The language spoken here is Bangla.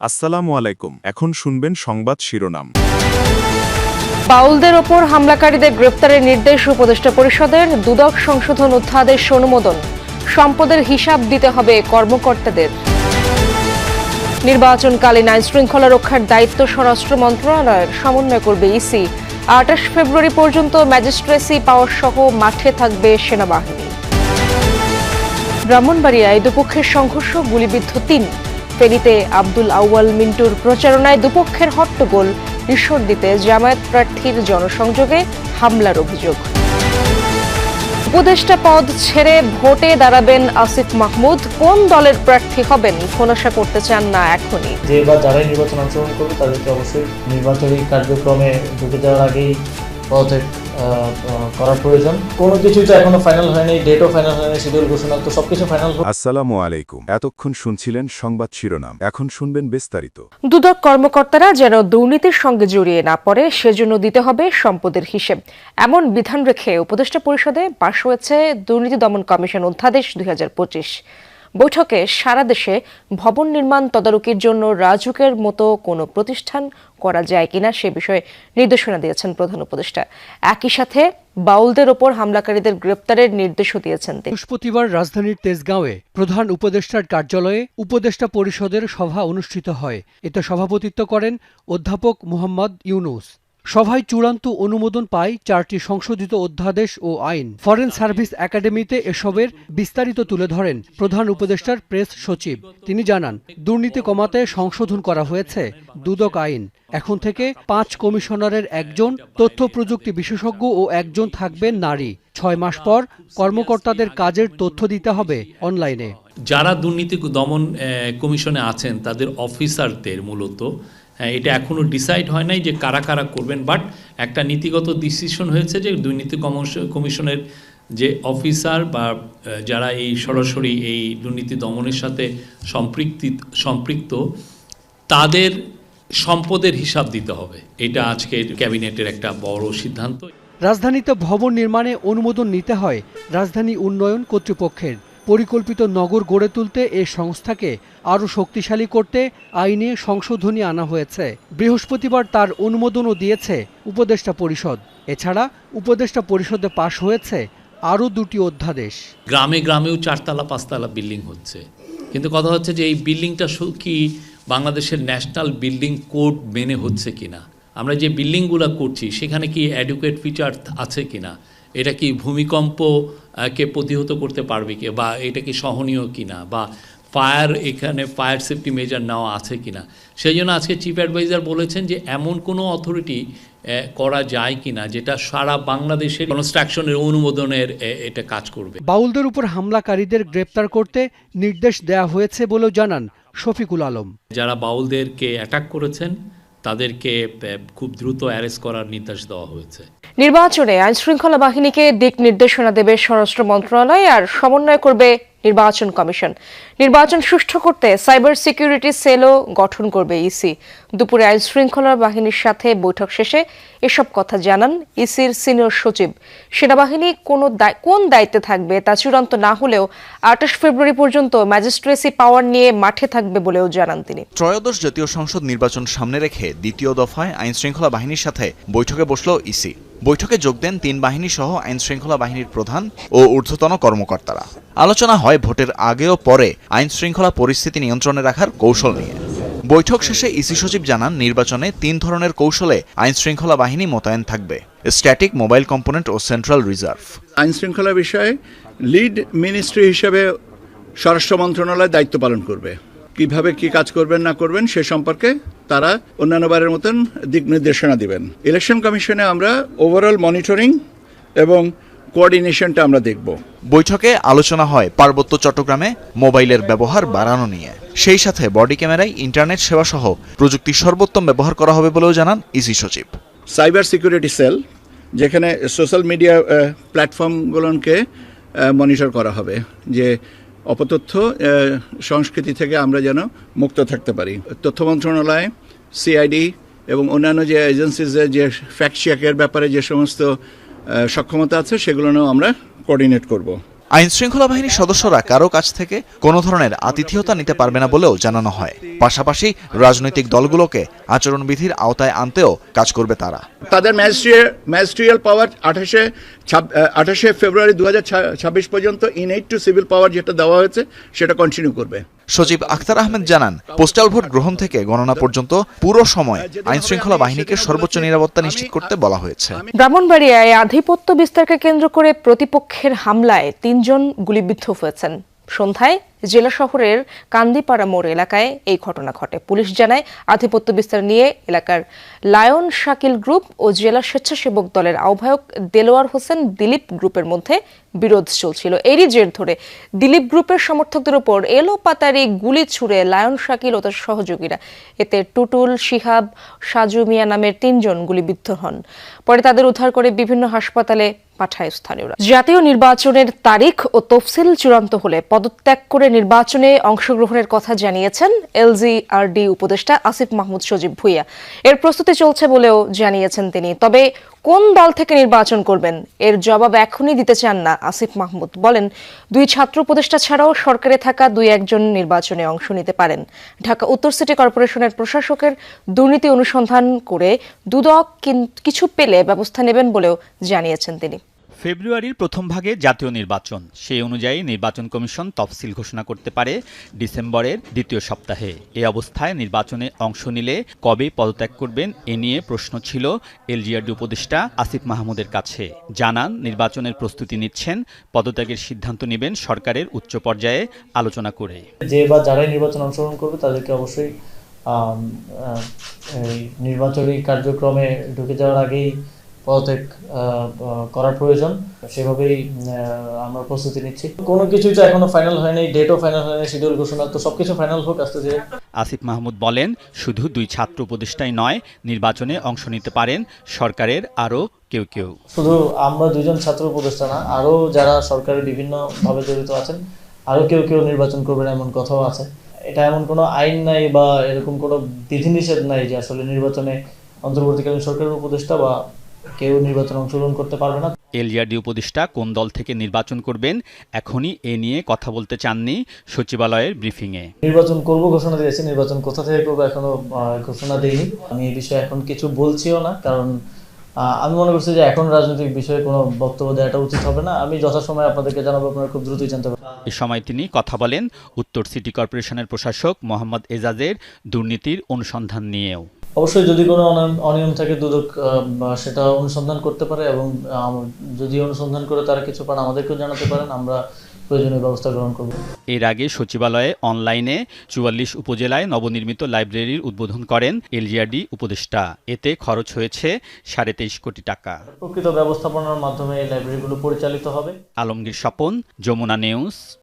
আসসালামু আলাইকুম। এখন শুনবেন সংবাদ শিরোনাম। বাউলদের ওপর হামলাকারীদের গ্রেপ্তারের নির্দেশ উপদেষ্টা পরিষদের দুদক সংশোধন অধ্যাদেশ অনুমোদন। সম্পদের হিসাব দিতে হবে কর্মকর্তাদের। নির্বাচনকালীন আইন শৃঙ্খলা রক্ষার দায়িত্ব স্বরাষ্ট্র মন্ত্রণালয়ের, সমন্বয় করবে ইসি। আঠাশ ফেব্রুয়ারি পর্যন্ত ম্যাজিস্ট্রেসি পাওয়ার সহ মাঠে থাকবে সেনাবাহিনী। ব্রাহ্মণবাড়িয়ায় দুপক্ষের সংঘর্ষ, গুলিবিদ্ধ তিন। ফেনীতে আব্দুল আউয়াল মিন্টুর প্রচারণায় দুপক্ষের হট্টগোল ঈশ্বর দিতে জামায়াত প্রার্থীর জনসংযোগে হামলার অভিযোগ। উপদেষ্টা পদ ছেড়ে ভোটে দাঁড়াবেন আসিফ মাহমুদ। কোন দলের প্রার্থী হবেন? খোলাসা করতে চান না এখনই। যে বা যারাই নির্বাচন অংশগ্রহণ করবে, তাদেরকে অবশ্যই নির্বাচনী কার্যক্রমে ঢুকে যাওয়ার আগেই পদত্যাগ আহ, আহ, করা প্রয়োজন। কোনো কিছুই তো এখনও ফাইনাল হয়নি ডেটও ফাইনাল হয়নি শিডিউল ঘোষণা তো সবকিছু ফাইনাল আসসালামু আলাইকুম। এতক্ষণ শুনছিলেন সংবাদ শিরোনাম। এখন শুনবেন বিস্তারিত। দুদক কর্মকর্তারা যেন দুর্নীতির সঙ্গে জড়িয়ে না পড়ে সেজন্য দিতে হবে সম্পদের হিসেব। এমন বিধান রেখে উপদেষ্টা পরিষদে পাশ হয়েছে দুর্নীতি দমন কমিশন অধ্যাদেশ দুই হাজার পঁচিশ। বৈঠকে সারা দেশে ভবন নির্মাণ তদারকির জন্য রাজুকের মতো কোনো প্রতিষ্ঠান করা যায় কিনা সে বিষয়ে নির্দেশনা দিয়েছেন প্রধান উপদেষ্টা। একই সাথে বাউলদের ওপর হামলাকারীদের গ্রেপ্তারের নির্দেশও দিয়েছেন বৃহস্পতিবার রাজধানীর তেজগাঁওয়ে প্রধান উপদেষ্টার কার্যালয়ে উপদেষ্টা পরিষদের সভা অনুষ্ঠিত হয়। এতে সভাপতিত্ব করেন অধ্যাপক মোহাম্মদ ইউনুস। সভায় চূড়ান্ত অনুমোদন পায় চারটি সংশোধিত অধ্যাদেশ ও আইন। ফরেন সার্ভিস একাডেমিতে এসবের বিস্তারিত তুলে ধরেন প্রধান উপদেষ্টার প্রেস সচিব। তিনি জানান, দুর্নীতি কমাতে সংশোধন করা হয়েছে, দুদক আইন। এখন থেকে পাঁচ কমিশনারের একজন তথ্য প্রযুক্তি বিশেষজ্ঞ ও একজন থাকবেন নারী। ছয় মাস পর কর্মকর্তাদের কাজের তথ্য দিতে হবে অনলাইনে। যারা দুর্নীতি দমন কমিশনে আছেন, তাদের অফিসারদের মূলত এটা এখনও ডিসাইড হয় নাই যে কারা কারা করবেন, বাট একটা নীতিগত ডিসিশন হয়েছে যে দুর্নীতি কমিশনের যে অফিসার বা যারা এই সরাসরি এই দুর্নীতি দমনের সাথে সম্পৃক্তি, সম্পৃক্ত, তাদের সম্পদের হিসাব দিতে হবে। এটা আজকে ক্যাবিনেটের একটা বড় সিদ্ধান্ত। রাজধানীতে ভবন নির্মাণে অনুমোদন নিতে হয় রাজধানী উন্নয়ন কর্তৃপক্ষের। পরিকল্পিত নগর গড়ে তুলতে এ সংস্থাকে আরও শক্তিশালী করতে আইনে সংশোধনী আনা হয়েছে। বৃহস্পতিবার তার অনুমোদনও দিয়েছে উপদেষ্টা পরিষদ। এছাড়া উপদেষ্টা পরিষদে পাশ হয়েছে আরও দুটি অধ্যাদেশ। গ্রামে গ্রামেও চারতলা, পাঁচতলা বিল্ডিং হচ্ছে। কিন্তু কথা হচ্ছে যে এই বিল্ডিংটা কি বাংলাদেশের ন্যাশনাল বিল্ডিং কোড মেনে হচ্ছে কিনা? আমরা যে বিল্ডিংগুলো করছি, সেখানে কি অ্যাডুকেট ফিচার আছে কিনা? এটা কি ভূমিকম্প কে প্রতিহত করতে পারবে কি? বা এটা কি সহনীয় কিনা? বা ফায়ার এখানে ফায়ার সেফটি মেজার নেওয়া আছে কিনা? সেই জন্য আজকে চিফ অ্যাডভাইজার বলেছেন যে এমন কোনো অথরিটি করা যায় কিনা যেটা সারা বাংলাদেশের কনস্ট্রাকশনের অনুমোদনের এটা কাজ করবে। বাউলদের উপর হামলাকারীদের গ্রেপ্তার করতে নির্দেশ দেয়া হয়েছে বলেও জানান শফিকুল আলম। যারা বাউলদেরকে অ্যাটাক করেছেন তাদেরকে খুব দ্রুত অ্যারেস্ট করার নির্দেশ দেওয়া হয়েছে। নির্বাচনে আইনশৃঙ্খলা বাহিনীকে দিক নির্দেশনা দেবে স্বরাষ্ট্র মন্ত্রণালয় আর সমন্বয় করবে নির্বাচন কমিশন। নির্বাচন সুষ্ঠু করতে সাইবার সিকিউরিটি সেলও গঠন করবে ইসি। দুপুরে আইন শৃঙ্খলা বাহিনীর সাথে বৈঠক শেষে এসব কথা জানান ইসির সিনিয়র সচিব। সেনাবাহিনী কোনো কোন দায়িত্বে থাকবে তা চূড়ান্ত না হলেও আঠাশ ফেব্রুয়ারি পর্যন্ত ম্যাজিস্ট্রেসি পাওয়ার নিয়ে মাঠে থাকবে বলেও জানান তিনি। ত্রয়োদশ জাতীয় সংসদ নির্বাচন সামনে রেখে দ্বিতীয় দফায় আইন শৃঙ্খলা বাহিনীর সাথে বৈঠকে বসল ইসি। বৈঠকে যোগ দেন তিন বাহিনী সহ আইন শৃঙ্খলা বাহিনীর প্রধান ও ঊর্ধ্বতন কর্মকর্তারা। আলোচনা হয় ভোটের আগে ও পরে আইন শৃঙ্খলা পরিস্থিতি নিয়ন্ত্রণে রাখার কৌশল নিয়ে। বৈঠক শেষে ইসি সচিব জানান, নির্বাচনে তিন ধরনের কৌশলে আইন শৃঙ্খলা বাহিনী মোতায়েন থাকবে, স্ট্যাটিক মোবাইল কম্পোনেন্ট ও সেন্ট্রাল রিজার্ভ। আইন শৃঙ্খলা বিষয়ে লিড মিনিস্ট্রি হিসেবে স্বরাষ্ট্র মন্ত্রণালয় দায়িত্ব পালন করবে। কীভাবে কি কাজ করবেন, না করবেন, সে সম্পর্কে তারা অন্যান্য বারের মতন দিক নির্দেশনা দিবেন। ইলেকশন কমিশনে আমরা ওভারঅল মনিটরিং এবং কোঅর্ডিনেশনটা আমরা দেখব। বৈঠকে আলোচনা হয় পার্বত্য চট্টগ্রামে মোবাইলের ব্যবহার বাড়ানো নিয়ে। সেই সাথে বডি ক্যামেরায় ইন্টারনেট সেবা সহ প্রযুক্তির সর্বোত্তম ব্যবহার করা হবে বলেও জানান ইসি সচিব। সাইবার সিকিউরিটি সেল যেখানে সোশ্যাল মিডিয়া প্ল্যাটফর্মগুলোকে মনিটর করা হবে যে অপতথ্য সংস্কৃতি থেকে আমরা যেন মুক্ত থাকতে পারি। তথ্য মন্ত্রণালয় সিআইডি এবং অন্যান্য যে এজেন্সিজের যে ফ্যাক্ট চেকের ব্যাপারে যে সমস্ত সক্ষমতা আছে সেগুলো নিয়েও আমরা কোঅর্ডিনেট করব। আইন শৃঙ্খলা বাহিনীর সদস্যরা কারও কাছ থেকে কোনো ধরনের আতিথেয়তা নিতে পারবে না বলেও জানানো হয়। পাশাপাশি রাজনৈতিক দলগুলোকে আচরণবিধির আওতায় আনতেও কাজ করবে তারা। তাদের ম্যাজিস্ট্রিয়াল পাওয়ার আঠাশে আঠাশে ফেব্রুয়ারি দু ছাব্বিশ পর্যন্ত ইনএইট টু সিভিল পাওয়ার যেটা দেওয়া হয়েছে সেটা কন্টিনিউ করবে। সচিব আখতার আহমেদ জানান পোস্টাল ভোট গ্রহণ থেকে গণনা পর্যন্ত পুরো সময় আইন শৃঙ্খলা বাহিনীকে সর্বোচ্চ নিরাপত্তা নিশ্চিত করতে বলা হয়েছে। ব্রাহ্মণবাড়িয়ায় আধিপত্য বিস্তারকে কেন্দ্র করে প্রতিপক্ষের হামলায় তিনজন গুলিবিদ্ধ হয়েছেন। সন্ধ্যায় জেলা শহরের কান্দিপাড়া মোড় এলাকায় এই ঘটনা ঘটে। পুলিশ জানায়, আধিপত্য বিস্তার নিয়ে এলাকার লায়ন শাকিল গ্রুপ ও জেলা স্বেচ্ছাসেবক দলের আহ্বায়ক দেলোয়ার হোসেন দিলীপ গ্রুপের মধ্যে বিরোধ চলছিল। এরই জের ধরে দিলীপ গ্রুপের সমর্থকদের ওপর এলো পাতারি গুলি ছুড়ে লায়ন শাকিল ও তার সহযোগীরা। এতে টুটুল, শিহাব, সাজু মিয়া নামের তিনজন গুলিবিদ্ধ হন। পরে তাদের উদ্ধার করে বিভিন্ন হাসপাতালে পাঠায় স্থানীয়রা। জাতীয় নির্বাচনের তারিখ ও তফসিল চূড়ান্ত হলে পদত্যাগ করে নির্বাচনে অংশগ্রহণের কথা জানিয়েছেন এলজি আর ডি উপদেষ্টা আসিফ মাহমুদ সজীব ভুইয়া। এর প্রস্তুতি চলছে বলেও জানিয়েছেন তিনি। তবে কোন দল থেকে নির্বাচন করবেন? এর জবাব এখনই দিতে চান না আসিফ মাহমুদ। বলেন, দুই ছাত্র উপদেষ্টা ছাড়াও সরকারে থাকা দুই একজন নির্বাচনে অংশ নিতে পারেন। ঢাকা উত্তর সিটি কর্পোরেশনের প্রশাসকের দুর্নীতি অনুসন্ধান করে দুদক কিছু পেলে ব্যবস্থা নেবেন বলেও জানিয়েছেন তিনি। ফেব্রুয়ারির প্রথম ভাগে জাতীয় নির্বাচন। সেই অনুযায়ী নির্বাচন কমিশন তফসিল ঘোষণা করতে পারে ডিসেম্বরের দ্বিতীয় সপ্তাহে। এ অবস্থায় নির্বাচনে অংশ নিলে কবে পদত্যাগ করবেন এ নিয়ে প্রশ্ন ছিল এলজিআরডি উপদেষ্টা আসিফ মাহমুদের কাছে। জানান, নির্বাচনের প্রস্তুতি নিচ্ছেন, পদত্যাগের সিদ্ধান্ত নেবেন সরকারের উচ্চ পর্যায়ে আলোচনা করে। যে বা যারাই নির্বাচন অংশগ্রহণ করবে তাদেরকে অবশ্যই নির্বাচনী কার্যক্রমে ঢুকে যাওয়ার আগেই পদত্যাগ করার প্রয়োজন। সেভাবেই আমরা প্রস্তুতি নিচ্ছি। কোনো কিছুই তো এখনও ফাইনাল হয়নি ডেটও ফাইনাল হয়নি শিডিউল ঘোষণা তো সবকিছু ফাইনাল হোক আস্তে ধীরে। আসিফ মাহমুদ বলেন শুধু দুই ছাত্র উপদেষ্টাই নয় নির্বাচনে অংশ নিতে পারেন সরকারের আরও কেউ কেউ। শুধু আমরা দুজন ছাত্র উপদেষ্টা না আরও যারা সরকারের বিভিন্নভাবে জড়িত আছেন আরও কেউ কেউ নির্বাচন করবেন এমন কথাও আছে। এটা এমন কোনো আইন নাই বা এরকম কোনো বিধিনিষেধ নাই যে আসলে নির্বাচনে অন্তর্বর্তীকালীন সরকারের উপদেষ্টা বা কেউ নির্বাচনে অংশগ্রহণ করতে পারবে না। এলজিআরডি উপদেষ্টা কোন দল থেকে নির্বাচন করবেন এখনই এ নিয়ে কথা বলতে চাননি সচিবালয়ের ব্রিফিংয়ে। নির্বাচন করব ঘোষণা দিয়েছি নির্বাচন কোথা থেকে করব এখনও ঘোষণা দিইনি। আমি এই বিষয়ে এখন কিছু বলছিও না কারণ আমি মনে করছি যে এখন রাজনৈতিক বিষয়ে কোনো বক্তব্য দেওয়াটা উচিত হবে না। আমি যথাসময়ে আপনাদেরকে জানাব আপনারা খুব দ্রুতই জানতে পারবেন। এ সময় তিনি কথা বলেন উত্তর সিটি কর্পোরেশনের প্রশাসক মোহাম্মদ এজাজের দুর্নীতির অনুসন্ধান নিয়েও। অবশ্যই যদি কোনো অনিয়ম- থাকে দুদক সেটা অনুসন্ধান করতে পারে এবং যদি অনুসন্ধান করে তারা কিছু পান আমাদেরকেও জানাতে পারেন আমরা প্রয়োজনীয় ব্যবস্থা গ্রহণ করব। এর আগে সচিবালয়ে অনলাইনে চুয়াল্লিশ উপজেলায় নবনির্মিত লাইব্রেরির উদ্বোধন করেন এলজিআরডি উপদেষ্টা। এতে খরচ হয়েছে সাড়ে তেইশ কোটি টাকা। প্রকৃত ব্যবস্থাপনার মাধ্যমে এই লাইব্রেরিগুলো পরিচালিত হবে। আলমগীর স্বপন যমুনা নিউজ।